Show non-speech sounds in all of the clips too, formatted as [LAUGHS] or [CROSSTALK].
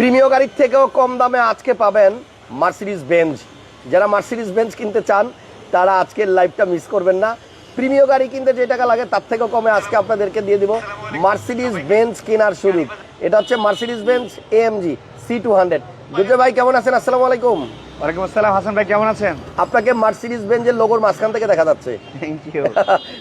প্রিমিয় গাড়ির থেকেও কম দামে আজকে পাবেন মার্সিডিস বেঞ্চ যারা মার্সিডিস বেঞ্চ কিনতে চান, তারা আজকের লাইভটা মিস করবেন না। প্রিমিয় গাড়ি কিনতে যে টাকা লাগে, তার থেকেও কমে আজকে আপনাদেরকে দিয়ে দিব মার্সিডিস বেঞ্চ কেনার সুযোগ। এটা হচ্ছে Mercedes Benz AMG C two hundred ভাই, কেমন আছেন? আসসালামু আলাইকুম। ওয়ালাইকুম আসসালাম হাসান ভাই কেমন আছেন? আপনাকে মার্সিডিজ বেঞ্জের লোগোর মাঝখান থেকে দেখা যাচ্ছে। থ্যাংক ইউ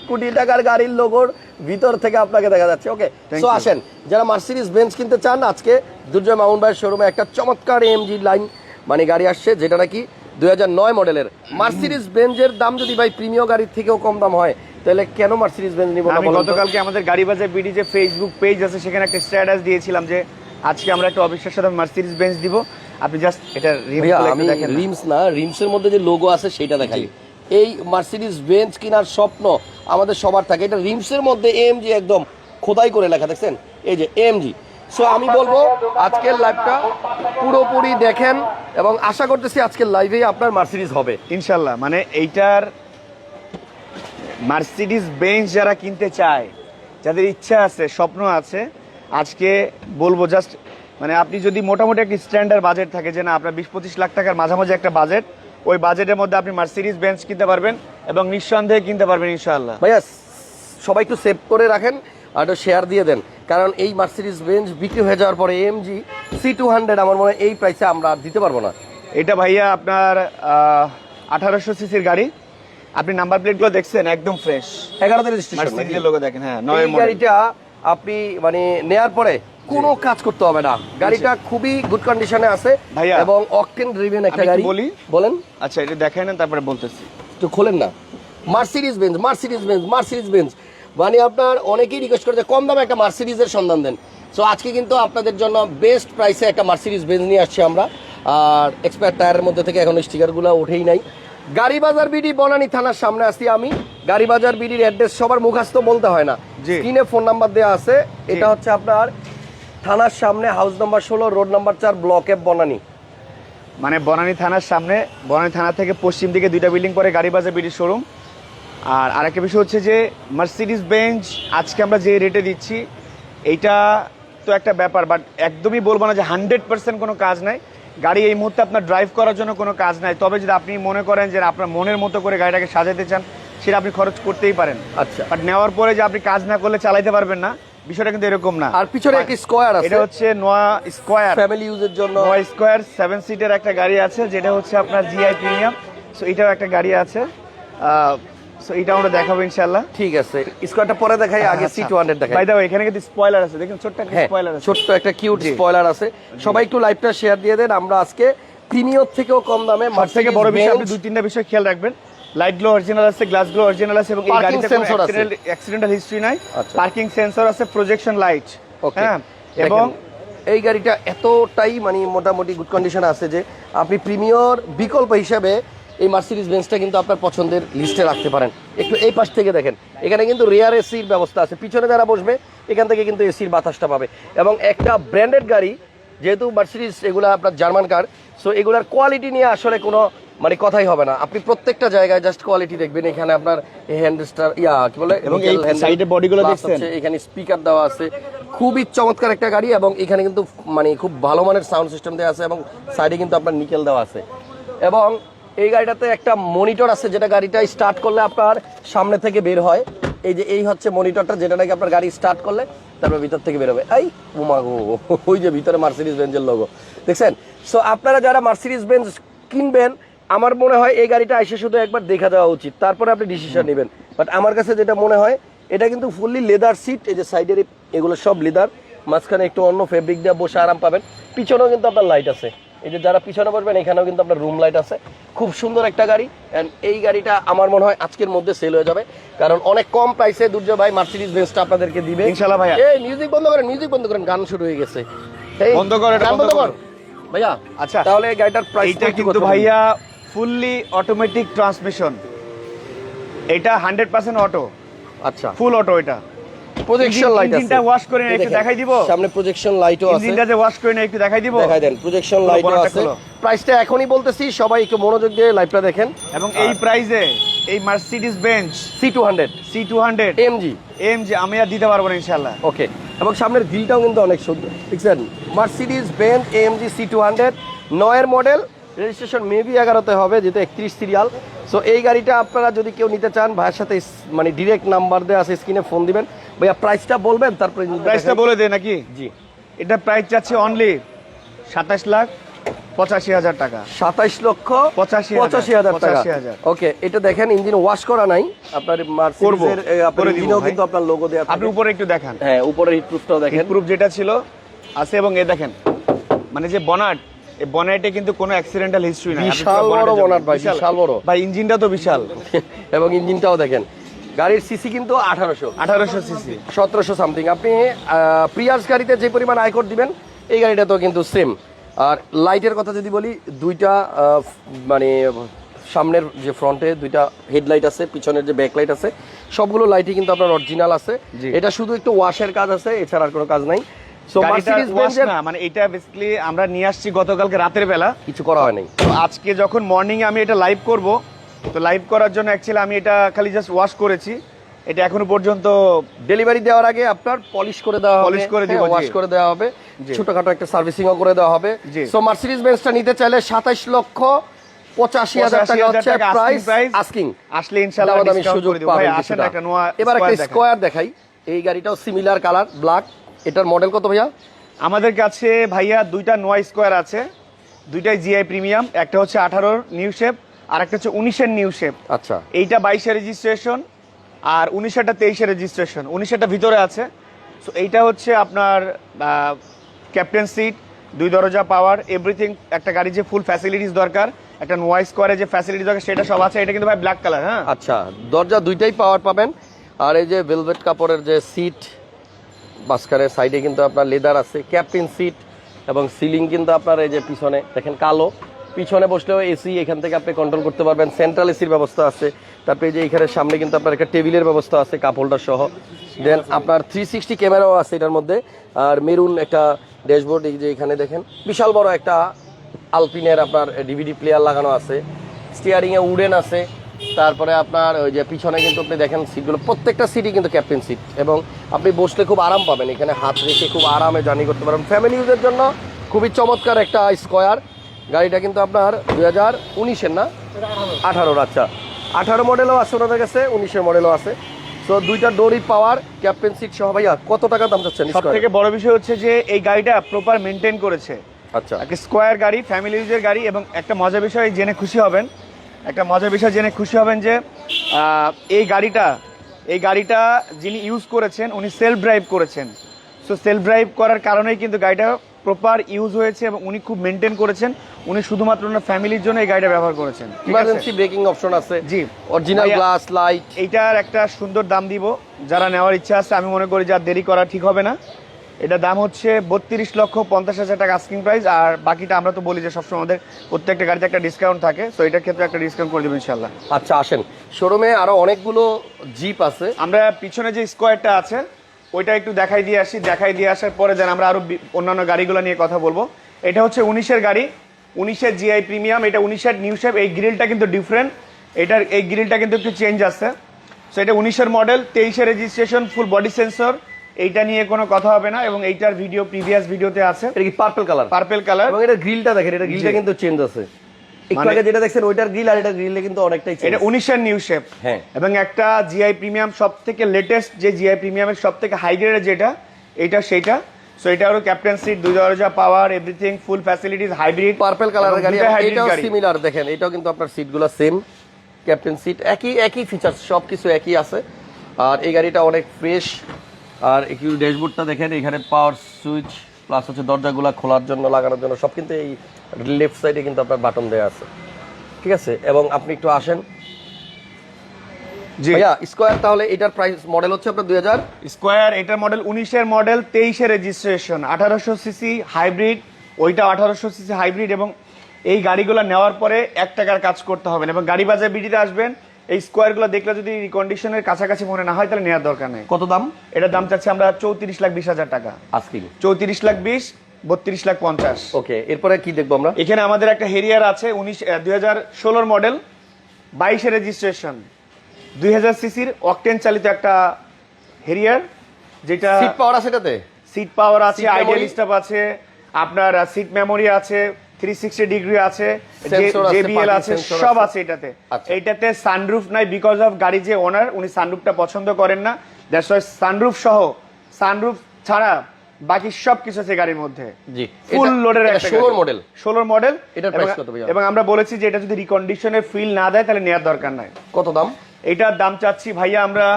কোটি টাকার গাড়ির লোগোর ভিতর থেকে আপনাকে দেখা যাচ্ছে ওকে সো আসেন যারা মার্সিডিজ বেঞ্চ কিনতে চান আজকে দুর্জয় মামুন ভাইয়ের শোরুমে একটা চমৎকার এমজি লাইন মানে গাড়ি আসছে যেটা নাকি দুই হাজার নয় মডেলের মার্সিডিজ বেঞ্জের দাম যদি ভাই প্রিমিয় গাড়ির থেকেও কম দাম হয় তাহলে কেন মার্সিডিজ বেঞ্জ নিব না? গতকালকে আমাদের গাড়ি বাজার বিডি যে ফেসবুক পেজ আছে সেখানে একটা স্ট্যাটাস দিয়েছিলাম যে আজকে আমরা একটা অফিসের সাথে মার্সিডিজ বেঞ্চ দিব। আপনি জাস্ট এটা আমি। রিমস না। রিমসের মধ্যে যে লোগো আছে সেটা দেখাই। এই মার্সিডিজ বেঞ্চ কেনার স্বপ্ন আমাদের সবার থাকে। এটা রিমসের মধ্যে এএমজি একদম খোদাই করে লেখা দেখছেন? এই যে এএমজি সো আমি বলব আজকের লাইভটা পুরোপুরি দেখেন এবং আশা করতেছি আজকের লাইভেই আপনার মার্সিডিজ হবে। ইনশাল্লাহ মানে এইটার মার্সিডিজ বেঞ্চ যারা কিনতে চায় যাদের ইচ্ছা আছে স্বপ্ন আছে আজকে বলব জাস্ট মানে আপনি যদি মোটামুটি একটা স্ট্যান্ডার্ড বাজেট থাকে যে না আপনার বিশ পঁচিশ লাখ টাকার মাঝামাঝি একটা বাজেট ওই বাজেটের মধ্যে আপনি মার্সিডিজ বেঞ্চ কিনতে পারবেন এবং নিঃসন্দেহে কিনতে পারবেন ইনশাআল্লাহ। ভাইয়া সবাই একটু সেভ করে রাখেন আর একটু শেয়ার দিয়ে দেন। কারণ এই মার্সিডিজ বেঞ্চ বিক্রি হয়ে যাওয়ার পরে এএমজি সি টু হান্ড্রেড আমার মনে হয় এই প্রাইসে আমরা আর দিতে পারব না। এটা ভাইয়া আপনার আঠারোশো সিসির গাড়ি। আপনি নাম্বার প্লেটগুলো দেখছেন একদম ফ্রেশ এগারোতে রেজিস্ট্রেশন মার্সিডিজের লোগো দেখেন হ্যাঁ নয় গাড়িটা আপনি মানে নেয়ার পরে কোনো কাজ করতে হবে না। গাড়িটা খুবই গুড কন্ডিশনে আছে ভাইয়া, এবং অকটেন ড্রিভেন একটা গাড়ি। বলি? বলেন। আচ্ছা এটা দেখাই নেন তারপরে বলতেছি। তো খোলেন না। Mercedes Benz Mercedes Benz Mercedes Benz মানে আপনার অনেকেই রিকোয়েস্ট করে যে কম দামে একটা মার্সিডিজের সন্ধান দেন। সো আজকে কিন্তু আপনাদের জন্য বেস্ট প্রাইসে একটা মার্সিডিজ বেঞ্জ নিয়ে আসছি আমরা। আর এক্সপায়ার টায়ারের মধ্যে থেকে এখন স্টিকারগুলো উঠেই নাই। গাড়ি বাজার বিডি বনানী থানার সামনে আসছি আমি। গাড়ি বাজার বিডির অ্যাড্রেস সবার মুখাস্ত বলতে হয় না। স্ক্রিনে ফোন নাম্বার দেওয়া আছে। এটা হচ্ছে আপনার থানার সামনে হাউস নাম্বার ষোলো রোড নাম্বার চার ব্লক এফ বনানী। মানে বনানী থানার সামনে বনানী থানা থেকে পশ্চিম দিকে দুইটা বিল্ডিং পরে গাড়ি বাজার বিডির শোরুম। আর আরেকটা বিষয় হচ্ছে যে মার্সিডিজ বেঞ্চ আজকে আমরা যে রেটে দিচ্ছি এইটা তো একটা ব্যাপার বাট একদমই বলব না যে হান্ড্রেড পার্সেন্ট কোনো কাজ নাই। গাড়ি এই মুহূর্তে আপনার ড্রাইভ করার জন্য কোনো কাজ নাই। তবে যদি আপনি মনে করেন যে আপনার মনের মতো করে গাড়িটাকে সাজাতে চান সেটা আপনি খরচ করতেই পারেন। আচ্ছা। বাট নেওয়ার পরে যে আপনি কাজ না করলে চালাইতে পারবেন না। বিষয়টা কিন্তু এরকম না। আর পিছনে একটি স্কোয়ার আছে। এটা হচ্ছে নোয়া স্কোয়ার। ফ্যামিলি ইউজের জন্য। নোয়া স্কোয়ার সেভেন সিটের একটা গাড়ি আছে যেটা হচ্ছে আপনার জিআই প্রিমিয়াম সো এটাও একটা গাড়ি আছে। সো এটা আমরা দেখাবো ইনশাল্লাহ ঠিক আছে। স্কোয়ারটা পরে দেখাই আগে সি টু হান্ড্রেড দেখাই। বাই দ্য এখানে কিন্তু স্পয়লার আছে। দেখুন ছোট্ট একটা স্পয়লার আছে। ছোট্ট একটা কিউট স্পয়লার আছে। সবাই একটু লাইভটা শেয়ার দিয়ে দেন। আমরা আজকে প্রিমিয়র থেকেও কম দামে সব থেকে বড় বিষয় আপনি দুই তিনটা বিষয় খেয়াল রাখবেন। লাইটগুলো অরিজিনাল আছে গ্লাসগুলো অরিজিনাল আছে এবং এই গাড়িতে অ্যাক্সিডেন্টাল হিস্ট্রি নাই। আচ্ছা। পার্কিং সেন্সর আছে প্রজেকশন লাইট হ্যাঁ? এবং এই গাড়িটা এতটাই মানে মোটামুটি গুড কন্ডিশন আছে যে আপনি প্রিমিয়র বিকল্প হিসাবে এই মার্সিডিজ বেঞ্চটা কিন্তু আপনার পছন্দের লিস্টে রাখতে পারেন। একটু এই পাশ থেকে দেখেন এখানে কিন্তু রেয়ার এসির ব্যবস্থা আছে। পিছনে যারা বসবে এখান থেকে কিন্তু এসির বাতাসটা পাবে। এবং একটা ব্র্যান্ডেড গাড়ি যেহেতু মার্সিডিজ এগুলা আপনার জার্মান কার সো এগুলার কোয়ালিটি নিয়ে আসলে কোনো মানে কথাই হবে না। আপনি প্রত্যেকটা জায়গায় জাস্ট কোয়ালিটি দেখবেন। এখানে আপনার হ্যান্ডস্টার ইয়া কি বলে এবং এই Nickel handle side এ body গুলো দেখছেন? এখানে স্পিকার দেওয়া আছে। খুবই চমৎকার একটা গাড়ি এবং এখানে কিন্তু মানে খুব ভালো মানের সাউন্ড সিস্টেম দেওয়া আছে এবং সাইডে কিন্তু আপনার নিকেল দেওয়া আছে। এবং এই গাড়িটাতে একটা মনিটর আছে যেটা গাড়িটা স্টার্ট করলে আপনার সামনে থেকে বের হয়। এই যে এই হচ্ছে মনিটরটা যেটা নাকি আপনার গাড়ি স্টার্ট করলে তারপর ভিতর থেকে বের হবে। এই উমাগো ওই যে ভিতরে মার্সিডিজ বেঞ্জের লোগো দেখছেন? সো আপনারা যারা মার্সিডিজ বেঞ্জ কিনবেন আমার মনে হয় এই গাড়িটা এসে শুধু একবার দেখা দেওয়া উচিত। তারপরে আপনি ডিসিশন নেবেন। বাট আমার কাছে যেটা মনে হয় এটা কিন্তু ফুললি লেদার সিট এই যে সাইডের এগুলো সব লেদার মাঝখানে একটু অন্য ফেব্রিক দিয়ে বসে আরাম পাবেন। পিছনেও কিন্তু আপনার লাইট আছে। এই যে যারা পিছনে বসবেন এখানেও কিন্তু আপনার রুম লাইট আছে। খুব সুন্দর একটা গাড়ি অ্যান্ড এই গাড়িটা আমার মনে হয় আজকের মধ্যে সেল হয়ে যাবে। কারণ অনেক কম প্রাইসে দুর্জয় ভাই মার্সিডিজ বেঞ্চটা আপনাদেরকে দিবে। ইনশাল্লাহ ভাইয়া। এই মিউজিক বন্ধ করেন মিউজিক বন্ধ করেন গান শুরু হয়ে গেছে। এই, বন্ধ কর, বন্ধ কর। ভাইয়া আচ্ছা। তাহলে এই গাড়িটার প্রাইস এইটা কিন্তু ভাইয়া ফুললি অটোমেটিক ট্রান্সমিশন এটা হান্ড্রেড পার্সেন্ট অটো আচ্ছা। ফুল অটো এটা। প্রজেকশন লাইট আছে। ইঞ্জিনটা wash করে একটু দেখাই দিব? সামনে প্রজেকশন লাইটও আছে। ইঞ্জিনটা যে ওয়াশ করে একটু দেখাই দিব। দেখাই দেন প্রজেকশন লাইটও আছে। প্রাইসটা এখনই বলতেছি সবাই একটু মনোযোগ দিয়ে লাইভটা দেখেন। এবং এই প্রাইজে এই Mercedes Benz C two hundred C two hundred AMG আমি আর দিতে পারব না ইনশাল্লাহ ওকে এবং সামনের গ্রিলটাও কিন্তু অনেক সুন্দর। দেখছেন Mercedes Benz AMG C two hundred নয়ের মডেল রেজিস্ট্রেশন মেবি এগারোতে হবে যেহেতু একত্রিশ সিরিয়াল সো এই গাড়িটা আপনারা যদি কেউ নিতে চান ভাইয়ের সাথে মানে ডিরেক্ট নাম্বার দেওয়া আছে স্ক্রিনে ফোন দিবেন। ভাইয়া প্রাইসটা বলবেন তারপরে প্রাইসটা বলে দেয় নাকি? জি। এটা প্রাইস যাচ্ছে অনলি সাতাশ লাখ পঁচাশি হাজার টাকা। সাতাইশ লক্ষ পঁচাশি পঁচাশি হাজার টাকা। ওকে এটা দেখেন ইঞ্জিন ওয়াশ করা নাই। আপনার ইঞ্জিনেও। কিন্তু আপনার লোগো দেওয়া আপনি উপরে একটু দেখান। হ্যাঁ উপরে হিট প্রুফটাও দেখেন। প্রুফ যেটা ছিল আছে এবং এ দেখেন। মানে যে বনাট এই বনেটে কিন্তু কোনো অ্যাক্সিডেন্টাল হিস্ট্রি নাই। বিশাল বড় বনাট ভাই, বিশাল। বড়। ভাই ইঞ্জিনটা তো বিশাল। [LAUGHS] এবং ইঞ্জিনটাও দেখেন। গাড়ির সিসি কিন্তু আঠারোশো। আঠারোশো সিসি সতেরোশো সামথিং আপনি প্রিয়াস গাড়িতে যে পরিমাণ আয়কর দিবেন এই গাড়িটা তো কিন্তু সেম আর লাইটের কথা যদি বলি দুইটা মানে সামনের যে ফ্রন্টে দুইটা হেডলাইট আছে পিছনের যে ব্যাকলাইট আছে সবগুলো লাইটই কিন্তু আপনার অরিজিনাল আছে। এটা শুধু একটু ওয়াশের কাজ আছে এছাড়া আর কোনো কাজ নাই। সো মার্সিডিজ wash না মানে এটা বেসিক্যালি আমরা নিয়ে আসছি গতকালকে রাতের বেলা। কিছু করা হয় নাই তো আজকে যখন মর্নিং আমি এটা লাইভ করব তো লাইভ করার জন্য অ্যাকচুয়ালি আমি এটা খালি জাস্ট ওয়াশ করেছি। এটা এখনও পর্যন্ত ডেলিভারি দেওয়ার আগে আপনার পলিশ করে দেওয়া হবে Polish করে দিব, ওয়াশ করে দেওয়া হবে। ছোটখাটো একটা সার্ভিসিংও করে দেওয়া হবে। সো মার্সিডিজ বেঞ্চটা নিতে চাইলে সাতাইশ লক্ষ পঁচাশি হাজার টাকা হচ্ছে প্রাইস আস্কিং আসলে ইনশাআল্লাহ সুযোগ এবার একটা স্কোয়ার দেখাই। এই গাড়িটাও সিমিলার কালার ব্ল্যাক এটার মডেল কত ভাইয়া? আমাদের কাছে ভাইয়া দুইটা নোয়া স্কোয়ার আছে দুইটাই জিআই প্রিমিয়াম একটা হচ্ছে আঠারোর নিউ শেপ আর একটা হচ্ছে উনিশের নিউ শেপ আচ্ছা। এইটা বাইশে রেজিস্ট্রেশন আর উনিশেরটা তেইশে রেজিস্ট্রেশন উনিশেরটা ভিতরে আছে। সো এইটা হচ্ছে আপনার ক্যাপ্টেন সিট দুই দরজা পাওয়ার এভরিথিং একটা গাড়ি যে ফুল ফ্যাসিলিটিস দরকার একটা নোয়া স্কোয়ারে যে ফ্যাসিলিটি দরকার সেটা সব আছে। এটা কিন্তু ভাই ব্ল্যাক কালার হ্যাঁ? আচ্ছা দরজা দুইটাই পাওয়ার পাবেন আর এই যে ভেলভেট কাপড়ের যে সিট বাস্কারের সাইডে কিন্তু আপনার লেদার আছে, ক্যাপ্টেন সিট এবং সিলিং কিন্তু আপনার এই যে পিছনে, দেখেন কালো। পিছনে বসলেও এসি এখান থেকে আপনি কন্ট্রোল করতে পারবেন। সেন্ট্রাল এসির ব্যবস্থা আছে। তারপরে যে এখানে সামনে কিন্তু আপনার একটা টেবিলের ব্যবস্থা আছে কাপ হোল্ডার সহ। দেন আপনার থ্রি সিক্সটি ক্যামেরাও আছে এটার মধ্যে। আর মেরুন একটা ড্যাশবোর্ড এই যে এখানে দেখেন। বিশাল বড় একটা আলপিনের আপনার ডিভিডি প্লেয়ার লাগানো আছে। স্টিয়ারিংয়ে উডেন আছে। তারপরে আপনার ওই যে পিছনে কিন্তু আপনি দেখেন সিটগুলো প্রত্যেকটা সিটই কিন্তু ক্যাপ্টেন সিট এবং আপনি বসলে খুব আরাম পাবেন। এখানে হাত রেখে খুব আরামে জার্নি করতে পারেন ফ্যামিলি ইউজের জন্য খুবই চমৎকার একটা স্কোয়ার গাড়িটা কিন্তু আপনার দুই হাজার উনিশের না? আঠারোর আচ্ছা। আঠারো মডেলও আছে ওনাদের কাছে উনিশের মডেলও আছে। তো দুইটা ডোরি পাওয়ার ক্যাপ্টেন সিট সহ ভাইয়া কত টাকা দাম চাচ্ছেন সব থেকে বড় বিষয় হচ্ছে যে এই গাড়িটা প্রপার মেনটেন করেছে। আচ্ছা। একটা স্কোয়ার গাড়ি ফ্যামিলি ইউজের গাড়ি এবং একটা মজার বিষয় জেনে খুশি হবেন। একটা মজার বিষয় জেনে খুশি হবেন যে এই গাড়িটা এই গাড়িটা যিনি ইউজ করেছেন উনি সেলফ ড্রাইভ করেছেন। সো সেলফ ড্রাইভ করার কারণেই কিন্তু গাড়িটা প্রপার ইউজ হয়েছে এবং উনি খুব মেনটেন করেছেন। উনি শুধুমাত্র ওনার ফ্যামিলির জন্য এই গাড়িটা ব্যবহার করেছেন? ইমার্জেন্সি ব্রেকিং অপশন আছে। জি। অরিজিনাল গ্লাস লাইট এইটার একটা সুন্দর দাম দিব। যারা নেওয়ার ইচ্ছা আছে আমি মনে করি যে আর দেরি করা ঠিক হবে না। এটা দাম হচ্ছে বত্রিশ লক্ষ পঞ্চাশ হাজার টাকা আস্কিং প্রাইস আর বাকিটা আমরা তো বলি যে সবসময় আমাদের প্রত্যেকটা গাড়িতে একটা ডিসকাউন্ট থাকে সো এটার ক্ষেত্রে একটা ডিসকাউন্ট করে দেবো ইনশাল্লাহ আচ্ছা আসেন। শোরুমে আরও অনেকগুলো জিপ আছে। আমরা পিছনে যে স্কোয়ারটা আছে ওইটা একটু দেখাই দিয়ে আসি। দেখাই দিয়ে আসার পরে যেন আমরা আরও অন্যান্য গাড়িগুলো নিয়ে কথা বলব। এটা হচ্ছে উনিশের গাড়ি উনিশের জিআই প্রিমিয়াম এটা উনিশের নিউ শেপ এই গ্রিলটা কিন্তু ডিফারেন্ট এটার এই গ্রিলটা কিন্তু একটু চেঞ্জ আছে। সো এটা উনিশের মডেল তেইশের রেজিস্ট্রেশন ফুল বডি সেন্সর এইটা নিয়ে কোনো কথা হবে না এবং এইটার ভিডিও প্রিভিয়াস ভিডিওতে আছে। এটা কি পার্পল কালার পার্পেল কালার এবং এটা গ্রিলটা দেখেন এটা গ্রিলটা কিন্তু চেঞ্জ আছে। একটু মানে- আগে যেটা দেখছেন ওইটার গ্রিল আর এটা গ্রিলে কিন্তু অনেকটাই এটা নিউ শেপ হ্যাঁ। এবং একটা জিআই প্রিমিয়াম সব থেকে লেটেস্ট যে জিআই প্রিমিয়ামের সব থেকে হাই গ্রেডের যেটা এটা সেইটা। সো এটা হলো ক্যাপ্টেন সিট দুই দরজা power everything full facilities hybrid purple কালারের গাড়ি এটাও সিমিলার দেখেন এটাও কিন্তু আপনার সিটগুলো সেম ক্যাপ্টেন সিট একই একই ফিচার্স সব কিছু একই আছে। আর এই গাড়িটা অনেক ফ্রেশ আর একটু ড্যাশবোর্ডটা দেখেন এখানে পাওয়ার সুইচ প্লাস হচ্ছে দরজাগুলো খোলার জন্য লাগানোর জন্য সব কিন্তু এই লেফট সাইডে কিন্তু আপনার বাটন দেওয়া আছে। ঠিক আছে? এবং আপনি একটু আসেন। জি। ভাইয়া স্কোয়ার তাহলে এটার প্রাইস মডেল হচ্ছে আপনার দুই হাজার? স্কোয়ার এটার মডেল উনিশের মডেল তেইশের রেজিস্ট্রেশন আঠারোশো সিসি হাইব্রিড ওইটা আঠারোশো সিসি হাইব্রিড এবং এই গাড়িগুলো নেওয়ার পরে এক টাকার কাজ করতে হবে এবং গাড়ি বাজার বিডিতে আসবেন এই স্কোয়ারগুলো দেখলে যদি কন্ডিশনের কাছাকাছি মনে না হয় তাহলে নেওয়ার দরকার নেই। কত দাম? এটার দাম চাচ্ছি আমরা চৌত্রিশ লাখ বিশ হাজার টাকা। আজকে। চৌত্রিশ লাখ বিশ বত্রিশ লাখ পঞ্চাশ। ওকে এরপরে কি দেখব আমরা? এখানে আমাদের একটা হেরিয়ার আছে উনিশ দুই হাজার ষোলোর মডেল বাইশে রেজিস্ট্রেশন দুই হাজার সিসির অকটেন চালিত একটা হেরিয়ার যেটা সিট পাওয়ার আছে সিট পাওয়ার আছে আইডিয়াল স্টাফ আছে আপনার সিট মেমোরি আছে থ্রি সিক্সটি ডিগ্রি আছে জেবিএল আছে সব আছে। এটাতে। আচ্ছা। এইটাতে সানরুফ নাই বিকজ অফ গাড়ি যে ওনার উনি সানরুফটা পছন্দ করেন না। দ্যাটস ওয়াই সানরুফ সহ সানরুফ ছাড়া বাকি সব কিছু আছে গাড়ির মধ্যে। জি। ফুল লোডের একটা ষোলোর মডেল ষোলোর মডেল এটার price কত ভাইয়া? এবং আমরা বলেছি যে এটা যদি রিকন্ডিশনের ফিল না দেয় তাহলে নেওয়ার দরকার নাই। কত দাম? এটার দাম চাচ্ছি ভাইয়া আমরা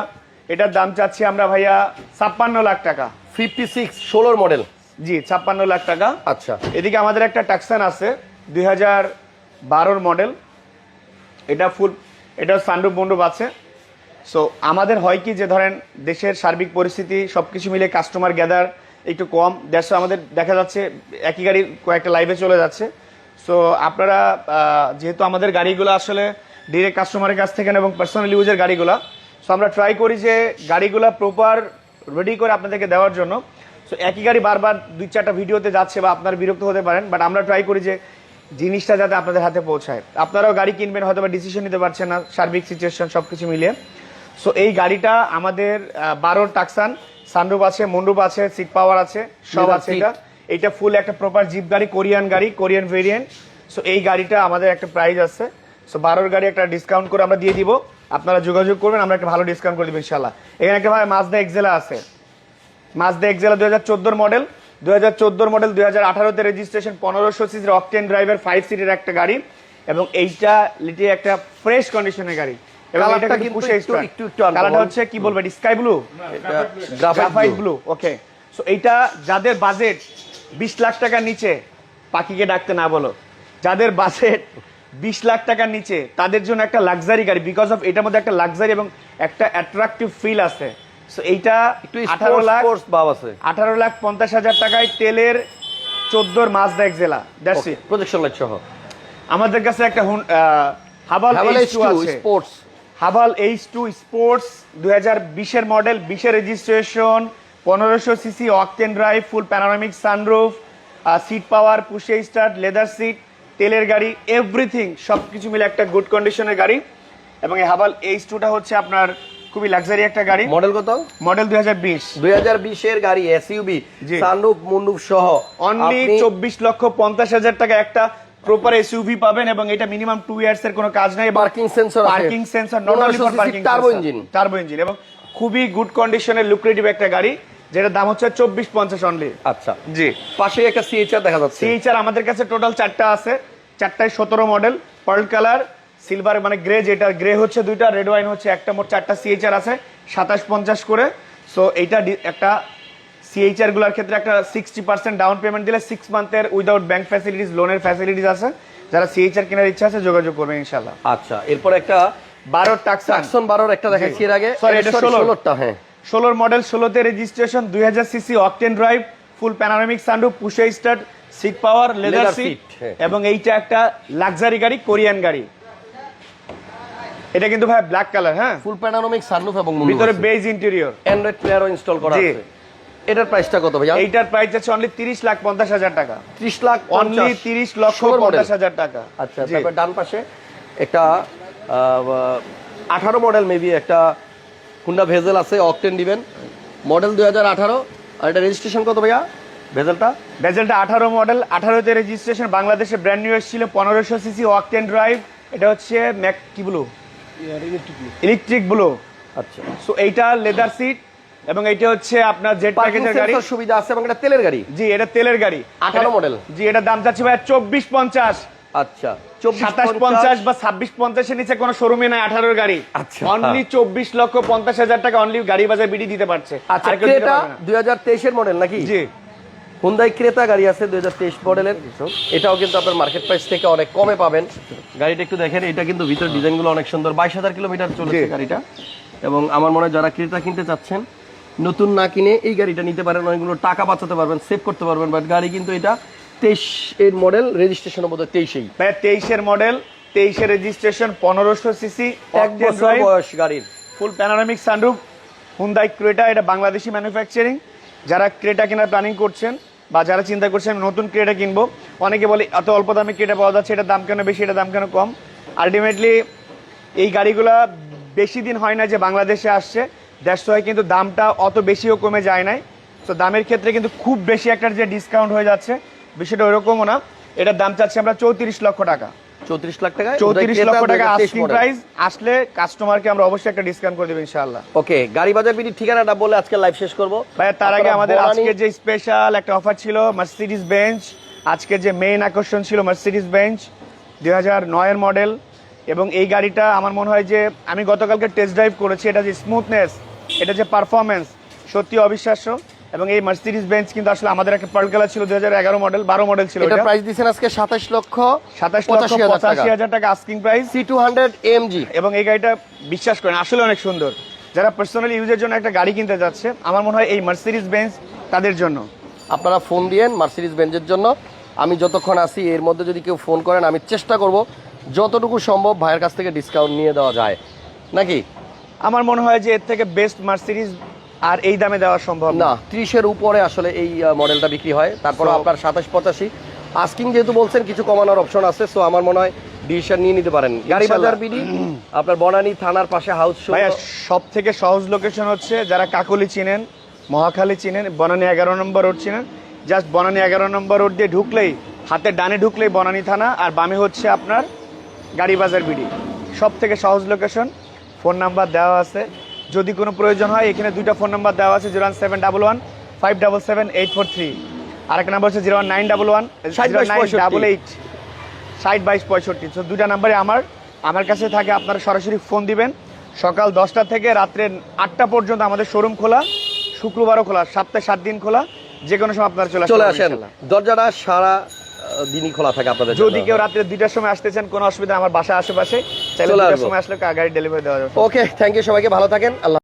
এটার দাম চাচ্ছি আমরা ভাইয়া ছাপ্পান্ন লাখ টাকা। ফিফটি সিক্স ষোলোর মডেল জি ছাপ্পান্ন লাখ টাকা। আচ্ছা। এদিকে আমাদের একটা টাকসান আছে দুই হাজার বারোর মডেল এটা ফুল এটা সানরুপ মন্ডপ আছে। সো আমাদের হয় কি যে ধরেন দেশের সার্বিক পরিস্থিতি সব কিছু মিলে কাস্টমার গ্যাদার একটু কম। দেড়শো আমাদের দেখা যাচ্ছে একই গাড়ি কয়েকটা লাইভে চলে যাচ্ছে। সো আপনারা যেহেতু আমাদের গাড়িগুলো আসলে ডিরেক্ট কাস্টমারের কাছ থেকে এবং পার্সোনাল ইউজের গাড়িগুলো সো আমরা ট্রাই করি যে গাড়িগুলো প্রপার রেডি করে আপনাদেরকে দেওয়ার জন্য। সো একই গাড়ি বারবার দুই চারটা ভিডিওতে যাচ্ছে বা আপনারা বিরক্ত হতে পারেন বাট আমরা ট্রাই করি যে জিনিসটা যাতে আপনাদের হাতে পৌঁছায়। আপনারাও গাড়ি কিনবেন হয়তো বা ডিসিশন নিতে পারছেন না সার্বিক সিচুয়েশন সবকিছু মিলিয়ে। সো এই গাড়িটা আমাদের বারোর টাকসান সানরুপ আছে মন্ডুপ আছে সিট পাওয়ার আছে সব আছে এটা। এটা ফুল একটা প্রপার জিপ গাড়ি কোরিয়ান গাড়ি কোরিয়ান ভেরিয়েন্ট সো এই গাড়িটা আমাদের একটা প্রাইস আছে। সো বারোর গাড়ি একটা ডিসকাউন্ট করে আমরা দিয়ে দিব। আপনারা যোগাযোগ করবেন আমরা একটা ভালো ডিসকাউন্ট করে দেবো ইনশাল্লাহ এখানে একটা ভাই মাজদা এক্সেলা আছে। মাজদা এক্সেলা দুই হাজার চোদ্দোর মডেল দুই হাজার চোদ্দোর মডেল দুই হাজার আঠারোতে রেজিস্ট্রেশন পনেরোশো সিসির অকটেন ড্রাইভার ফাইভ সিটের একটা গাড়ি এবং এইটা লিটি একটা ফ্রেশ কন্ডিশনের গাড়ি। এবং এটা কিন্তু কিন্তু একটু- একটু- একটু কালারটা হচ্ছে কি বলবেন sky blue graphite blue okay so এইটা যাদের বাজেট বিশ লাখ টাকার নিচে পাখিকে ডাকতে না বলো। যাদের বাজেট বিশ লাখ টাকার নিচে তাদের জন্য একটা লাক্সারি গাড়ি। বিকজ অফ এটার মধ্যে একটা লাক্সারি এবং একটা অ্যাট্রাকটিভ ফিল আছে। সো এইটা একটু আঠারো লাখ ভাব আছে। আঠারো লাখ পঞ্চাশ হাজার টাকায় তেলের চোদ্দোর Axela that's it projection light সহ। আমাদের কাছে একটা Haval H two sports Haval H two sports হাজার বিশের মডেল রেজিস্ট্রেশন পনেরোশো CC octane drive full panoramic sunroof seat power push start leather seat তেলের গাড়ি এভরিথিং সব কিছু মিলে একটা গুড কন্ডিশনের গাড়ি। এবং এই হাভাল এইচ টুটা হচ্ছে আপনার খুবই লাক্সারি একটা গাড়ি। মডেল কত? মডেল দুই হাজার বিশ। দুই হাজার বিশের গাড়ি এসইউবি জি। সানরুফ মুন্ডুপ সহ। অনলি আপনি- চব্বিশ লক্ষ পঞ্চাশ হাজার টাকা একটা প্রপার এসইউভি পাবেন এবং এটা মিনিমাম টু ইয়ার্স এর কোনো কাজ নাই sensor আছে। Parking sensor not only for parking turbo engine। Turbo engine এবং খুবই গুড কন্ডিশনের লুক্রেটিভ একটা গাড়ি যেটা দাম হচ্ছে চব্বিশ পঞ্চাশ অনলি আচ্ছা। জি। পাশে একটা সিএচআর দেখা যাচ্ছে। সিএইচআর আমাদের কাছে টোটাল চারটা আছে। চারটায় সতেরো মডেল পার্ল কালার সিলভার মানে গ্রে যেটা গ্রে হচ্ছে দুইটা রেড ওয়াইন হচ্ছে একটা মোট চারটা সিএইচআর আছে সাতাশ পঞ্চাশ করে। সো এইটা একটা সিএইচআরগুলোর ক্ষেত্রে একটা সিক্সটি পার্সেন্ট ডাউন পেমেন্ট দিলে সিক্স মান্থের উইদাউট ব্যাংক ফ্যাসিলিটিস লোনের ফ্যাসিলিটিস আছে। যারা সিএইচআর কেনার ইচ্ছা আছে যোগাযোগ করবে ইনশাল্লাহ আচ্ছা এরপর একটা বারো টাকসান বারোর একটা দেখাচ্ছি এর আগে। Sorry, এটা 16 ষোলোটা হ্যাঁ। ষোলোর মডেল ষোলোতে রেজিস্ট্রেশন দুই হাজার CC octane drive full panoramic sunroof push start seat power leather seat. এবং এইটা একটা লাক্সারি গাড়ি কোরিয়ান গাড়ি। এটা কিন্তু ভাই ব্ল্যাক কালার হ্যাঁ? ফুল প্যানোরামিক সানরুফ এবং ভিতরে বেজ ইন্টেরিয়র অ্যান্ড্রয়েড প্লেয়ারও ইনস্টল করা আছে। এটার প্রাইসটা কত ভাইয়া এইটার প্রাইস আছে অনলি তিরিশ লাখ পঞ্চাশ হাজার টাকা। 30 লাখ অনলি তিরিশ লক্ষ ষোলোর model। পঞ্চাশ হাজার টাকা। আচ্ছা তারপর ডান পাশে একটা আঠারো মডেল মেবি একটা হুন্ডা ভেজেল আছে অকটেন দিবেন। মডেল দুই হাজার আঠারো। আর এটা রেজিস্ট্রেশন কত ভাইয়া? ভেজেলটা ভেজেলটা আঠারো মডেল আঠারোতে রেজিস্ট্রেশন বাংলাদেশে ব্র্যান্ড নিউ এসেছিল পনেরোশো সিসি ওয়াকটেন ড্রাইভ এটা হচ্ছে ম্যাক কি ব্লু ইলেকট্রিক ব্লু। আচ্ছা। সো এইটা লেদার সিট এবং এইটা হচ্ছে আপনার জেট প্যাকেজের গাড়ি। সুবিধা আছে এবং এটা তেলের গাড়ি? জি এটা তেলের গাড়ি। 18 মডেল। জি এটা দাম চাচ্ছি ভাই চব্বিশ পঞ্চাশ। আচ্ছা চব্বিশ সাতাশ পঞ্চাশ। বা ছাব্বিশ পঞ্চাশের নিচে কোনো শোরুমে নাই আঠারোর গাড়ি। আচ্ছা। অনলি চব্বিশ লক্ষ পঞ্চাশ হাজার টাকা অনলি গাড়ি বাজার বিডি দিতে পারছে। আচ্ছা। দুই হাজার তেইশের মডেল নাকি? জি। হুন্দাই ক্রেতা গাড়ি আছে দুই হাজার তেইশ মডেলের। এটাও কিন্তু আপনার মার্কেট প্রাইস থেকে অনেক কমে পাবেন। গাড়িটা একটু দেখেন এটা কিন্তু ভিতর ডিজাইনগুলো অনেক সুন্দর। বাইশ হাজার কিলোমিটার চলেছে। গাড়িটা। এবং আমার মনে হয় যারা ক্রেতা কিনতে চাচ্ছেন নতুন না কিনে এই গাড়িটা নিতে পারেন অনেকগুলো টাকা বাঁচাতে পারবেন সেভ করতে পারবেন। বাট গাড়ি কিন্তু এটা তেইশ এর মডেল রেজিস্ট্রেশন বোধ হয় তেইশেই। ভাই তেইশের মডেল তেইশের রেজিস্ট্রেশন পনেরোশো সিসি এক বছর বয়স গাড়ির। Full panoramic sunroof Hyundai Creta এটা বাংলাদেশি ম্যানুফ্যাকচারিং যারা ক্রেটা কেনার প্ল্যানিং করছেন বা যারা চিন্তা করছে আমি নতুন ক্রেটা কিনবো, অনেকে বলে, এত অল্প দামে ক্রেটা পাওয়া যাচ্ছে এটার দাম কেন বেশি, এটা দাম কেন কম? আলটিমেটলি এই গাড়িগুলা বেশি দিন হয় না যে বাংলাদেশে আসছে। দেশ হয় কিন্তু দামটা অত বেশিও কমে যায় নাই। তো দামের ক্ষেত্রে কিন্তু খুব বেশি একটা যে ডিসকাউন্ট হয়ে যাচ্ছে, বিষয়টা ওরকমও না। এটার দাম চাচ্ছি আমরা চৌত্রিশ লক্ষ টাকা। চৌত্রিশ লাখ টাকা চৌত্রিশ লক্ষ টাকা আস্কিং প্রাইস আসলে কাস্টমারকে আমরা অবশ্যই একটা ডিসকাউন্ট করে দেবো ইনশাআল্লাহ। ওকে গাড়ি বাজার বিডি ঠিকানাটা বলে আজকে লাইভ শেষ করব। ভাইয়া তার আগে আমাদের আজকে যে স্পেশাল একটা অফার ছিল মার্সিডিজ বেঞ্চ আজকে যে মেইন আকর্ষণ ছিল মার্সিডিজ বেঞ্চ দুই হাজার নয়ের মডেল এবং এই গাড়িটা আমার মনে হয় যে আমি গতকালকে টেস্ট ড্রাইভ করেছি এটা যে স্মুথনেস এটা যে পারফরমেন্স সত্যি অবিশ্বাস্য। এবং এই মার্সিডিজ বেঞ্চ কিন্তু আসলে আমাদের একটা পার্ল কালার ছিল দুই হাজার এগারো মডেল বারো মডেল ছিল এটা প্রাইস দিচ্ছেন আজকে সাতাশ লক্ষ সাতাশ লক্ষ পঁচাশি হাজার টাকা। Asking price C two hundred AMG এবং এই গাড়িটা বিশ্বাস করেন আসলে অনেক সুন্দর। যারা পার্সোনালি ইউজের জন্য একটা গাড়ি কিনতে যাচ্ছে আমার মনে হয় এই মার্সিডিজ বেঞ্চ তাদের জন্য। আপনারা ফোন দিয়েন মার্সিডিজ বেঞ্চের জন্য। আমি যতক্ষণ আসি এর মধ্যে যদি কেউ ফোন করেন আমি চেষ্টা করব যতটুকু সম্ভব ভাইয়ের কাছ থেকে ডিসকাউন্ট নিয়ে দেওয়া যায়। নাকি? আমার মনে হয় যে এর থেকে বেস্ট মার্সিডিজ আর এই দামে দেওয়া সম্ভব না। ত্রিশের উপরে আসলে এই মডেলটা বিক্রি হয়। তারপর আপনার সাতাশ পঁচাশি। আস্কিং যেহেতু বলছেন কিছু কমানোর অপশন আছে সো আমার মনে হয় ডিসিশন নিয়ে নিতে পারেন। গাড়ি বাজার বিডি আপনার বনানী থানার পাশে হাউস সব থেকে সহজ লোকেশন হচ্ছে যারা কাকলি চিনেন মহাখালী চিনেন বনানী এগারো নম্বর রোড চিনেন। জাস্ট বনানী এগারো নম্বর রোড দিয়ে ঢুকলেই হাতে ডানে ঢুকলেই বনানী থানা আর বামে হচ্ছে আপনার গাড়ি বাজার বিডি। সব থেকে সহজ লোকেশন ফোন নাম্বার দেওয়া আছে। যদি কোনো প্রয়োজন হয় এখানে দুইটা ফোন নাম্বার দেওয়া আছে zero one seven double one five double seven eight four three আরেক নাম্বার হচ্ছে zero one nine double one double eight ষাট বাইশ পঁয়ষট্টি। তো দুটা নাম্বারে আমার। আমার কাছে থাকে আপনারা সরাসরি ফোন দিবেন। সকাল দশটা থেকে রাত্রে আটটা পর্যন্ত আমাদের শোরুম খোলা। শুক্রবারও খোলা সপ্তাহে সাত দিন খোলা। যে কোনো সময় আপনারা চলে চলে আসেন। দরজাটা সারা দিনই খোলা থাকে আপনাদের যদি। কেউ রাত্রে দুইটার সময় আসতে চান কোনো অসুবিধা আমার বাসা আশেপাশে। চাইলে দুইটার সময় আসলে গাড়ি ডেলিভারি দেওয়া যাবে। ওকে থ্যাংক ইউ সবাইকে ভালো থাকেন আল্লাহ